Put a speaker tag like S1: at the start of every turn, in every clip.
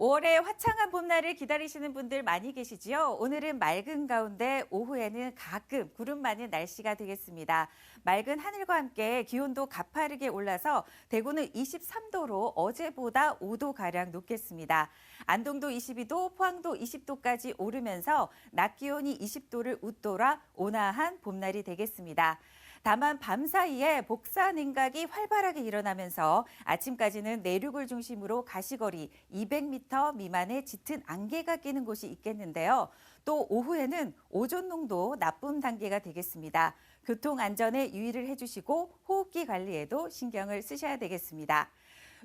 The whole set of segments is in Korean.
S1: 올의 화창한 봄날을 기다리시는 분들 많이 계시지요? 오늘은 맑은 가운데 오후에는 가끔 구름 많은 날씨가 되겠습니다. 맑은 하늘과 함께 기온도 가파르게 올라서 대구는 23도로 어제보다 5도 가량 높겠습니다. 안동도 22도, 포항도 20도까지 오르면서 낮 기온이 20도를 웃돌아 온화한 봄날이 되겠습니다. 다만 밤 사이에 복사 냉각이 활발하게 일어나면서 아침까지는 내륙을 중심으로 가시거리 200m 미만의 짙은 안개가 끼는 곳이 있겠는데요. 또 오후에는 오존 농도 나쁨 단계가 되겠습니다. 교통 안전에 유의를 해주시고 호흡기 관리에도 신경을 쓰셔야 되겠습니다.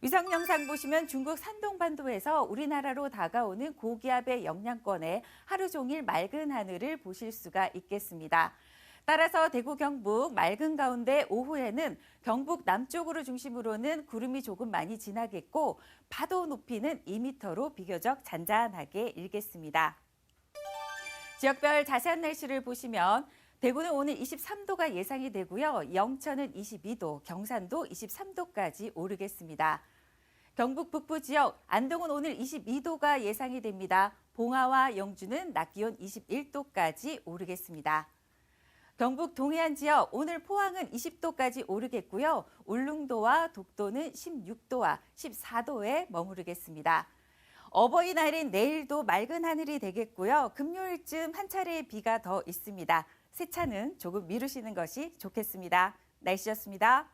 S1: 위성 영상 보시면 중국 산동 반도에서 우리나라로 다가오는 고기압의 영향권에 하루 종일 맑은 하늘을 보실 수가 있겠습니다. 따라서 대구 경북 맑은 가운데 오후에는 경북 남쪽으로 중심으로는 구름이 조금 많이 지나겠고 파도 높이는 2m로 비교적 잔잔하게 일겠습니다. 지역별 자세한 날씨를 보시면 대구는 오늘 23도가 예상이 되고요. 영천은 22도, 경산도 23도까지 오르겠습니다. 경북 북부 지역 안동은 오늘 22도가 예상이 됩니다. 봉화와 영주는 낮 기온 21도까지 오르겠습니다. 경북 동해안 지역 오늘 포항은 20도까지 오르겠고요. 울릉도와 독도는 16도와 14도에 머무르겠습니다. 어버이날인 내일도 맑은 하늘이 되겠고요. 금요일쯤 한 차례의 비가 더 있습니다. 세차는 조금 미루시는 것이 좋겠습니다. 날씨였습니다.